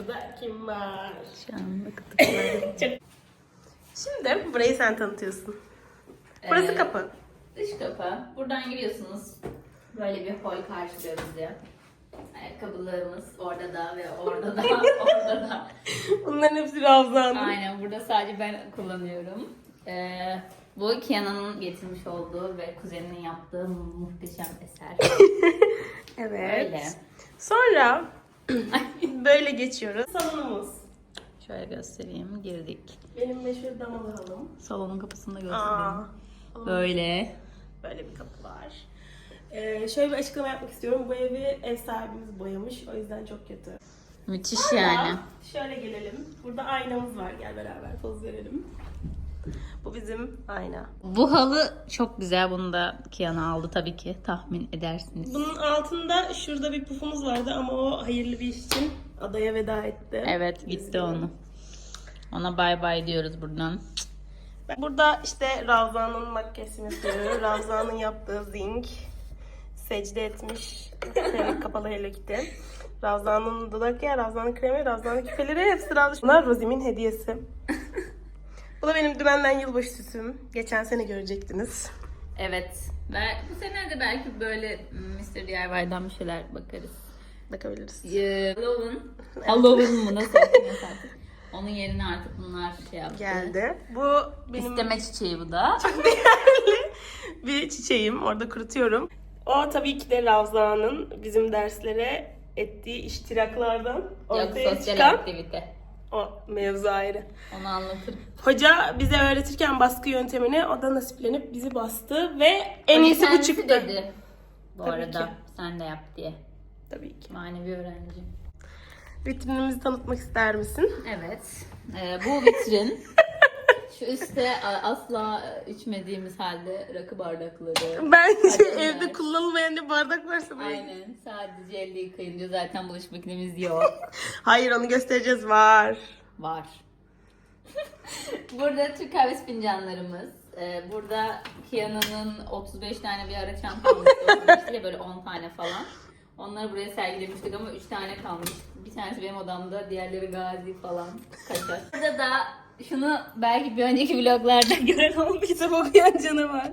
kapıda kim var? Şu anda. Şimdi burayı sen tanıtıyorsun. Burası Evet. kapı. Dış kapı. Buradan giriyorsunuz. Böyle bir hol karşılıyor bizi. Ayakkabılarımız orada da ve orada da, orada da. Bunların hepsi Ravza'nın. Aynen burada sadece ben kullanıyorum. Ee, bu Kiana'nın getirmiş olduğu ve kuzeninin yaptığı muhteşem eser. Evet. Öyle. Sonra böyle geçiyoruz. Salonumuz. Şöyle göstereyim. Girdik. Benim meşhur damalı halım. Salonun kapısını da Aa, göstereyim. Böyle. böyle bir kapı var. Ee, şöyle bir açıklama yapmak istiyorum. Bu evi ev sahibimiz boyamış. O yüzden çok kötü. Müthiş Sonra yani. Şöyle gelelim. Burada aynamız var. Gel beraber poz verelim. Bu bizim ayna. Bu halı çok güzel. Bunu da Kiana aldı tabii ki. Tahmin edersiniz. Bunun altında şurada bir pufumuz vardı ama o hayırlı bir iş için adaya veda etti. Evet gitti onu. Ona bay bay diyoruz buradan. Burada işte Ravza'nın makyajını yapıyor. Ravza'nın yaptığı zinc. Secde etmiş. Kapalı Hello Kitty. Ravza'nın dudak yağı, Ravza'nın kremi, Ravza'nın küpeleri hepsi Ravza. Bunlar Rozim'in hediyesi. Bu da benim dümenden yılbaşı süsüm. Geçen sene görecektiniz. Evet. Ve bu sene de belki böyle Mr. DIY'dan bir şeyler bakarız. Bakabiliriz. Ee, Halloween. Halloween mı nasıl okunuyorsa artık. Onun yerine artık bunlar şey yaptı. Geldi. Bu benim İsteme çiçeği bu da. bir çiçeğim. Orada kurutuyorum. O tabii ki de Ravza'nın bizim derslere ettiği iştiraklardan Yok ortaya sosyal çıkan aktivite. O mevzu ayrı. Onu anlatırım. Hoca bize öğretirken baskı yöntemini o da nasiplenip bizi bastı ve en iyisi bu Kendisi çıktı. dedi. Bu Tabii arada ki. sen de yap diye. Tabii ki. Manevi öğrenci. Vitrinimizi tanıtmak ister misin? Evet. Ee, bu vitrin. Şu üstte asla içmediğimiz halde rakı bardakları. Bence evde kullanılmayan ne bardak varsa böyle. Aynen. Sadece elde yıkayın diyor. Zaten bulaşık makinemiz yok. Hayır onu göstereceğiz var. Var. burada Türk kahvesi fincanlarımız. Ee, burada Kiana'nın 35 tane bir ara olmuştu ya böyle 10 tane falan. Onları buraya sergilemiştik ama 3 tane kalmış. Bir tanesi benim odamda, diğerleri Gazi falan. Kaçar. Burada da şunu belki bir önceki vloglarda gören. Kitap okuyan canavar.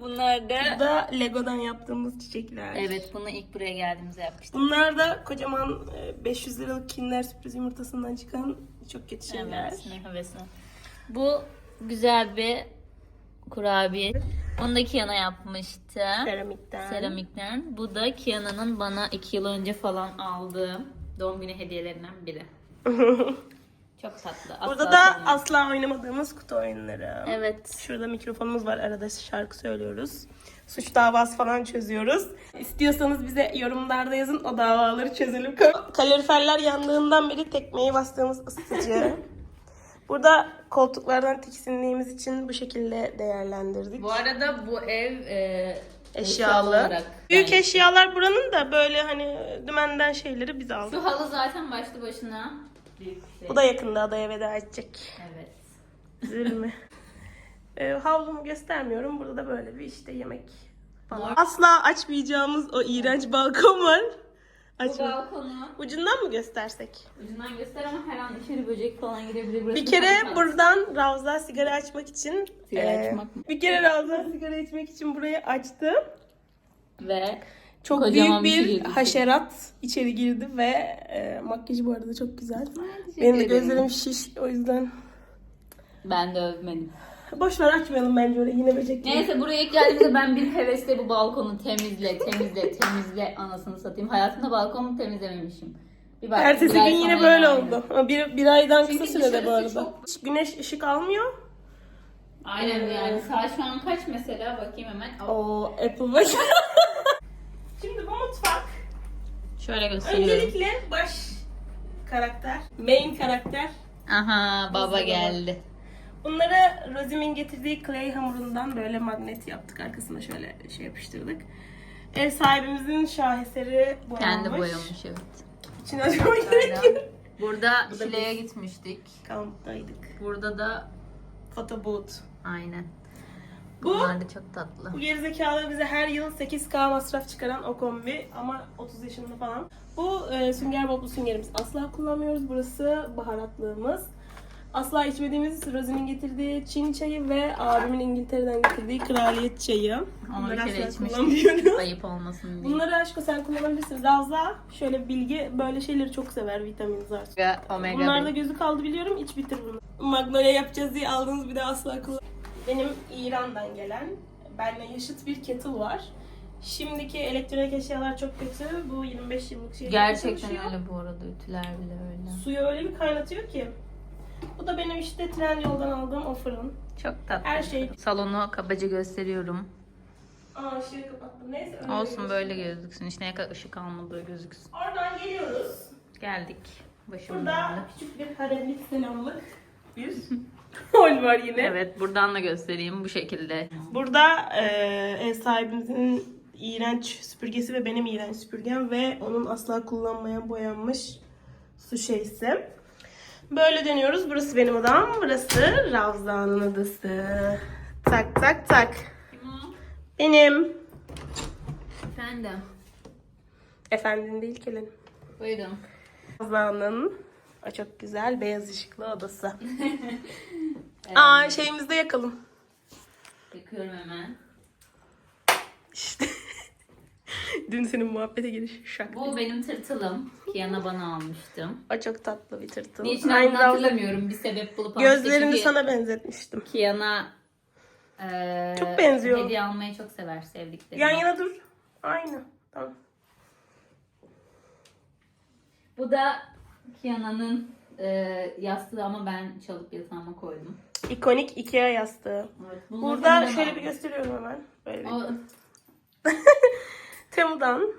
Bunlar da... Bu da Lego'dan yaptığımız çiçekler. Evet bunu ilk buraya geldiğimizde yapmıştık. Bunlar da kocaman e, 500 liralık Kinder sürpriz yumurtasından çıkan çok kötü şeyler. Evet, ne havasına. Bu güzel bir kurabiye. Onu da Kiana yapmıştı. Seramikten. Seramikten. Bu da Kiana'nın bana iki yıl önce falan aldığı doğum günü hediyelerinden biri. Çok tatlı. Asla Burada da sevmem. asla oynamadığımız kutu oyunları. Evet. Şurada mikrofonumuz var. Arada şarkı söylüyoruz. Suç davası falan çözüyoruz. İstiyorsanız bize yorumlarda yazın. O davaları çözelim. Kaloriferler yandığından beri tekmeyi bastığımız ısıtıcı. Burada koltuklardan tiksindiğimiz için bu şekilde değerlendirdik. Bu arada bu ev e, Eşyalı. Büyük yani eşyalar buranın da böyle hani dümenden şeyleri biz aldık. Şu halı zaten başlı başına büyük. Bu da yakında adaya veda edecek. Evet. Üzülme. ee, havlumu göstermiyorum. Burada da böyle bir işte yemek falan. Asla açmayacağımız o iğrenç balkon var. Bu Açma. balkonu Ucundan mı göstersek? ucundan göster ama her an içeri böcek falan girebilir. Burası Bir kere buradan Ravza sigara açmak için Sigara e, açmak mı? bir kere Ravza sigara içmek için burayı açtı. Ve Çok Kocaman büyük bir bir şey haşerat içeri girdi ve e, makyajı bu arada çok güzel. teşekkür Benim de ederim. gözlerim şiş o yüzden. ben de övmedim. Boş ver açmayalım bence orayı yine böcek. Neyse buraya ilk geldiğimde ben bir hevesle bu balkonu temizle, temizle, temizle anasını satayım. Hayatımda balkonumu temizlememişim. Bir baktım, Ertesi bir gün yine böyle oldu. Bir, bir aydan Çünkü kısa sürede bu arada. çok- Güneş ışık almıyor. Aynen Ee, yani. Saat şu an kaç mesela? Bakayım hemen. O Apple Watch. Şöyle gösteriyorum. öncelikle baş karakter, main karakter. Aha baba geldi. Bunları Rosim'in getirdiği clay hamurundan böyle magnet yaptık. Arkasına şöyle şey yapıştırdık. Ev sahibimizin şaheseri boyanmış. Kendi boyamış evet. İçine acaba. Burada Bu da Şile'ye gitmiştik. Kamptaydık. Burada da Photo booth. aynen. Bu Bunlar da çok tatlı. Bu gerizekalı bize her yıl 8K masraf çıkaran o kombi ama 30 yaşında falan. Bu e, sünger boblu süngerimiz. Asla kullanmıyoruz. Burası baharatlığımız. Asla içmediğimiz Rosie'nin getirdiği Çin çayı ve abimin İngiltere'den getirdiği kraliyet çayı. Onu bir kere asla içmiştik. Ayıp olmasın diye. Bunları aşkı sen kullanabilirsin. Razza şöyle bilgi böyle şeyleri çok sever vitamin zar. Omega, Bunlarda gözü kaldı biliyorum. İç bitir bunu. Magnolia yapacağız diye aldığınız bir de asla kullan. Benim İran'dan gelen benimle yaşıt bir kettle var. Şimdiki elektronik eşyalar çok kötü. Bu 25 yıllık şey. Gerçekten öyle bu arada ütüler bile öyle. Suyu öyle bir kaynatıyor ki. Bu da benim işte Trendyol'dan aldığım o fırın. Çok tatlı. Her şey. Salonu kabaca gösteriyorum. Aa ışığı kapattım. Neyse. öyle Olsun gözüksün. böyle gözüksün. İşte ne kadar ışık almadığı gözüksün. Oradan geliyoruz. Geldik. Başım Burada döndü. küçük bir haremlik selamlık. Bir hol var yine. Evet buradan da göstereyim bu şekilde. Burada e, ev sahibimizin iğrenç süpürgesi ve benim iğrenç süpürgem ve onun asla kullanmayan boyanmış su şeysi. Böyle dönüyoruz. Burası benim odam. Burası Ravza'nın odası. Tak tak tak. Benim. Efendim. Efendin değil kelenim. Buyurun. Ravza'nın o çok güzel beyaz ışıklı odası. Aa şeyimizi de yakalım. Yakıyorum hemen. İşte. Dün senin muhabbete giriş şak. Bu benim tırtılım. Kiana bana almıştım. O çok tatlı bir tırtıl. Niçin Aynı hatırlamıyorum. Bir sebep bulup almıştım. Gözlerini Çünkü sana benzetmiştim. Kiana eee, Çok benziyor. Hediye almayı çok sever sevdikleri. Yan yana dur. Aynı. Tamam. Bu da Kiana'nın eee, yastığı ama ben çalıp yatağıma koydum. İkonik Ikea yastığı. Evet, bunları Burada şöyle bir gösteriyorum hemen. Böyle bir. O, Temu'dan.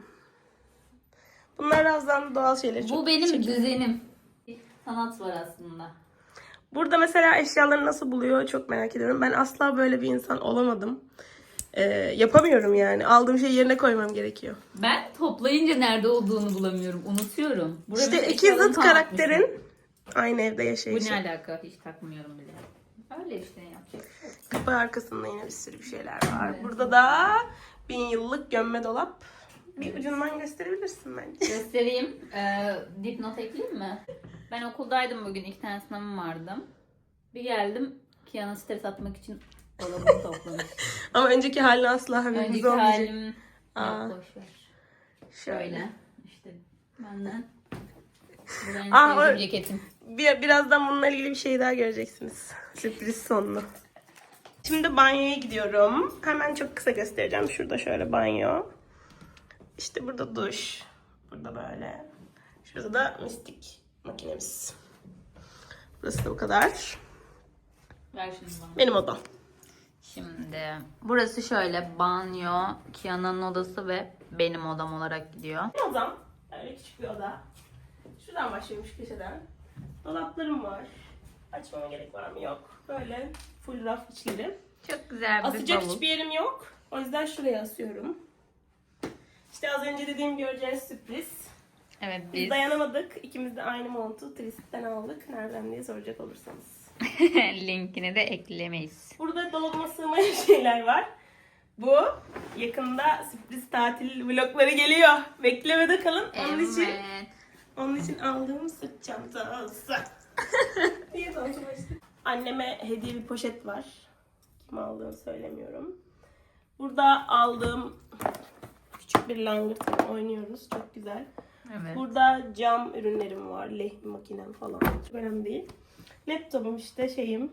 Bunlar birazdan doğal şeyler. çok bu benim çekiyor. düzenim. Sanat var aslında. Burada mesela eşyaları nasıl buluyor çok merak ediyorum. Ben asla böyle bir insan olamadım. Ee, yapamıyorum yani. Aldığım şeyi yerine koymam gerekiyor. Ben toplayınca nerede olduğunu bulamıyorum. Unutuyorum. Burada İşte iki zıt karakterin atmışım. aynı evde Bu yaşayışı. ne alaka? Hiç takmıyorum bile. Öyle işte yapacak. Kapı arkasında yine bir sürü bir şeyler var. Burada da bin yıllık gömme dolap. Bir ucundan gösterebilirsin bence. Göstereyim. Ee, dipnot ekleyeyim mi? Ben okuldaydım bugün. iki tane sınavım vardı. Bir geldim. Kiana stres atmak için dolabını toplamış. Ama önceki halini asla haberimiz Önceki olmayacak. halim... Aa. Yok boşver. Şöyle. Şöyle. İşte benden. Bu benim Aa, sevdiğim o- ceketim. Bir, birazdan bununla ilgili bir şey daha göreceksiniz. Sürpriz sonlu. Şimdi banyoya gidiyorum. Hemen çok kısa göstereceğim. Şurada şöyle banyo. İşte burada duş. Burada böyle. Şurada da mistik makinemiz. Burası da bu kadar. Ver şunu bana. Benim odam. Şimdi burası şöyle banyo, Kiana'nın odası ve benim odam olarak gidiyor. Benim odam. Böyle küçük bir oda. Şuradan başlıyormuş köşeden. Dolaplarım var. Açmama gerek var mı? Yok. Böyle full raf içleri. Çok güzel bir Asacak bavul. hiçbir yerim yok. O yüzden şuraya asıyorum. İşte az önce dediğim göreceğiniz sürpriz. Evet Biz biz dayanamadık. İkimiz de aynı montu Twist'ten aldık. Nereden diye soracak olursanız. linkini de eklemeyiz. Burada dolabıma sığmayan şeyler var. Bu yakında sürpriz tatil vlogları geliyor. Beklemede kalın. Onun için onun için aldığım sırt çantası. Niye tanışmıştık? Anneme hediye bir poşet var. Kim aldığını söylemiyorum. Burada aldığım küçük bir langırt oynuyoruz. Çok güzel. Evet. Burada cam ürünlerim var. Lehim makinem falan. Çok önemli değil. Laptopum işte şeyim.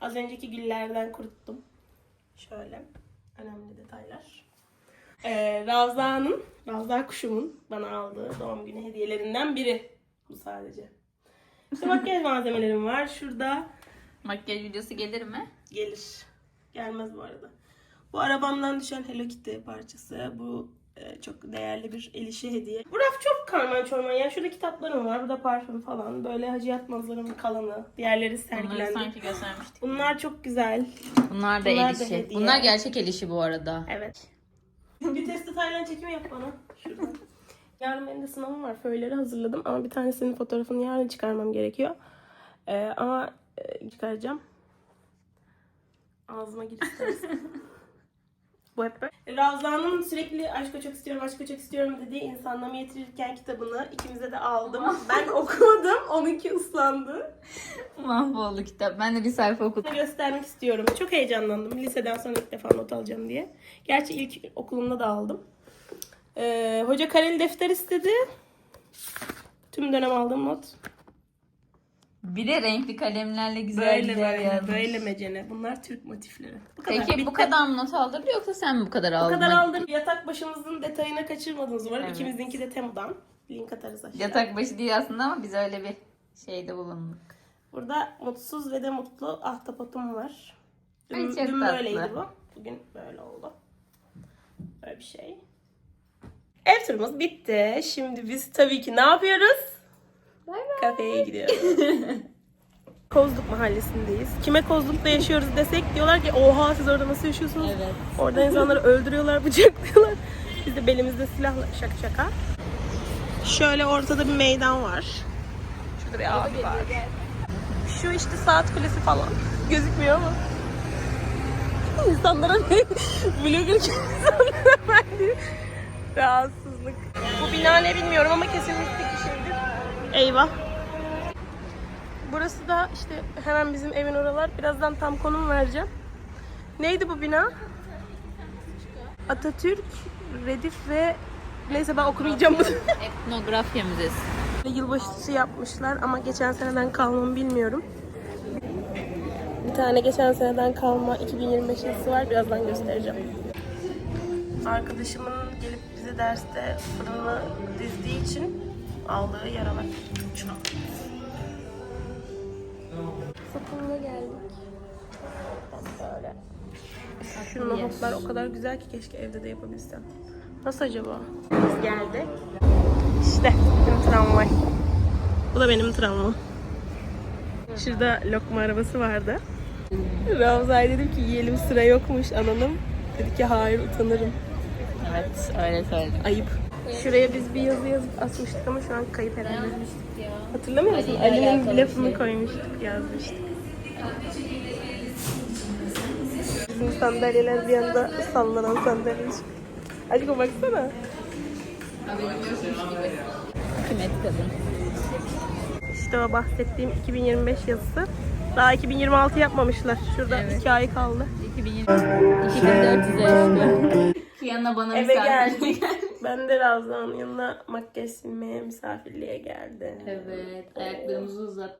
Az önceki güllerden kuruttum. Şöyle. Önemli detaylar. Ee, Ravza'nın, Ravza kuşumun bana aldığı doğum günü hediyelerinden biri. Bu sadece. İşte makyaj malzemelerim var. Şurada Makyaj videosu gelir mi? gelir. Gelmez bu arada. Bu arabamdan düşen Hello Kitty parçası. Bu çok değerli bir el işi hediye. Bu raf çok karman çorman. Yani şurada kitaplarım var. Burada parfüm falan. Böyle Hacı Yatmazlar'ın kalanı. Diğerleri Bunları sergilendi. sanki göstermiştik. Bunlar çok güzel. Bunlar da Bunlar el da işi. hediye. Bunlar gerçek el işi bu arada. Evet. bir testi Tayland çekimi yap bana. Şuradan. Yarın benim de sınavım var. Föyleri hazırladım ama bir tanesinin fotoğrafını yarın çıkarmam gerekiyor. Ee, ama e, çıkaracağım. Ağzıma gir istersen. Bu hep böyle. Ravza'nın sürekli aşka çok istiyorum, aşka çok istiyorum dediği insanlama yetirirken kitabını ikimize de aldım. Ben okumadım, onunki ıslandı. Mahvoldu kitap. Ben de bir sayfa okudum. Göstermek istiyorum. Çok heyecanlandım. Liseden sonra ilk defa not alacağım diye. Gerçi ilk okulumda da aldım. Ee, hoca kareli defter istedi. Tüm dönem aldığım not. Bir de renkli kalemlerle güzel Böyle güzel böyle, yazmış. böyle mecene. Bunlar Türk motifleri. Bu kadar. Peki bu Bitti. kadar mı not aldırdı yoksa sen mi bu kadar Bu aldın? kadar aldım. Yatak başımızın detayını kaçırmadınız umarım. Evet. İkimizinki de Temu'dan. Link atarız aşağıya. Yatak başı değil aslında ama biz öyle bir şeyde bulunduk. Burada mutsuz ve de mutlu ahtapotum var. Dün, Ay, dün tatlı. böyleydi bu. Bugün böyle oldu. Böyle bir şey. Ev turumuz bitti. Şimdi biz tabii ki ne yapıyoruz? Kafeye gidiyoruz. Kozluk mahallesindeyiz. Kime Kozluk'ta yaşıyoruz desek diyorlar ki oha siz orada nasıl yaşıyorsunuz? Evet. Orada insanları öldürüyorlar, bıçaklıyorlar. Biz de belimizde silahla şaka şaka. Şöyle ortada bir meydan var. Şurada bir abi var. Şu işte saat kulesi falan. Gözükmüyor ama. İnsanlara? Vlogger insanlara verdiği rahatsızlık. Bu bina ne bilmiyorum ama kesinlikle bir şeydir. Eyvah. Burası da işte hemen bizim evin oralar. Birazdan tam konum vereceğim. Neydi bu bina? Atatürk, Redif ve neyse ben okumayacağım bunu. Etnografya Müzesi. Yılbaşısı yapmışlar ama geçen seneden kalma mı bilmiyorum. Bir tane geçen seneden kalma 2025 yazısı var. Birazdan göstereceğim. Arkadaşımın gelip bize derste fırını dizdiği için aldığı yaralar. Şuna. Satımına geldik. Böyle. Şu nohutlar o kadar güzel ki keşke evde de yapabilsem. Nasıl acaba? Biz geldik. İşte benim tramvay. Bu da benim tramvayım. Şurada lokma arabası vardı. Ravza'ya dedim ki yiyelim sıra yokmuş alalım. Dedi ki hayır utanırım. Evet öyle söyledim. Ayıp. Şuraya biz bir yazı yazıp asmıştık ama şu an kayıp herhalde. ya. Hatırlamıyor musun? Ali'nin şey. koymuştuk, yazmıştık. Bizim sandalyeler bir anda sallanan sandalye. Aşkım baksana. Hükümet kadın. İşte o bahsettiğim 2025 yazısı. Daha 2026 yapmamışlar. Şurada Evet. iki ay kaldı. 2020. 2400 yaşlı. Kıyana bana Eve misafirliğe geldik. Ben de Ravza'nın yanına makyaj silmeye misafirliğe geldim. Evet. Ayaklarımızı uzat.